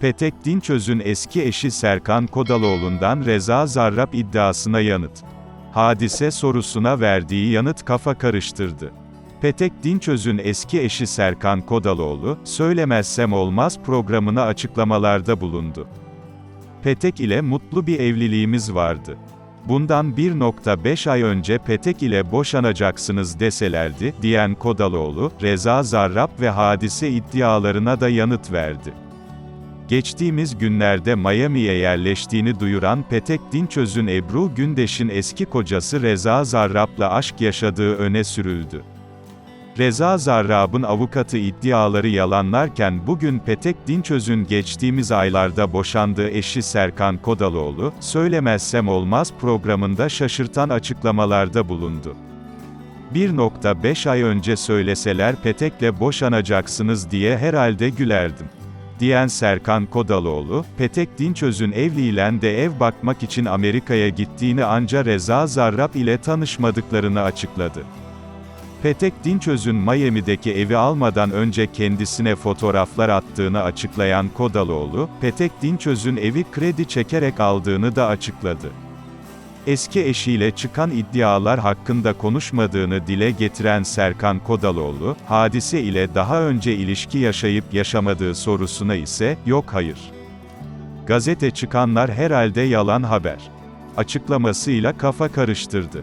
Petek Dinçöz'ün eski eşi Serkan Kodaloğlu'ndan Reza Zarrab iddiasına yanıt. Hadise sorusuna verdiği yanıt kafa karıştırdı. Petek Dinçöz'ün eski eşi Serkan Kodaloğlu, Söylemezsem Olmaz programına açıklamalarda bulundu. Petek ile mutlu bir evliliğimiz vardı. Bundan 1.5 ay önce Petek ile boşanacaksınız deselerdi, diyen Kodaloğlu, Reza Zarrab ve hadise iddialarına da yanıt verdi. Geçtiğimiz günlerde Miami'ye yerleştiğini duyuran Petek Dinçöz'ün Ebru Gündeş'in eski kocası Reza Zarrab'la aşk yaşadığı öne sürüldü. Reza Zarrab'ın avukatı iddiaları yalanlarken bugün Petek Dinçöz'ün geçtiğimiz aylarda boşandığı eşi Serkan Kodaloğlu, Söylemezsem Olmaz programında şaşırtan açıklamalarda bulundu. 1.5 ay önce söyleseler Petek'le boşanacaksınız diye herhalde gülerdim. Diyen Serkan Kodaloğlu, Petek Dinçöz'ün evliyle de ev bakmak için Amerika'ya gittiğini anca Reza Zarrab ile tanışmadıklarını açıkladı. Petek Dinçöz'ün Miami'deki evi almadan önce kendisine fotoğraflar attığını açıklayan Kodaloğlu, Petek Dinçöz'ün evi kredi çekerek aldığını da açıkladı. Eski eşiyle çıkan iddialar hakkında konuşmadığını dile getiren Serkan Kodaloğlu, hadise ile daha önce ilişki yaşayıp yaşamadığı sorusuna ise, yok hayır. Gazete çıkanlar herhalde yalan haber. Açıklamasıyla kafa karıştırdı.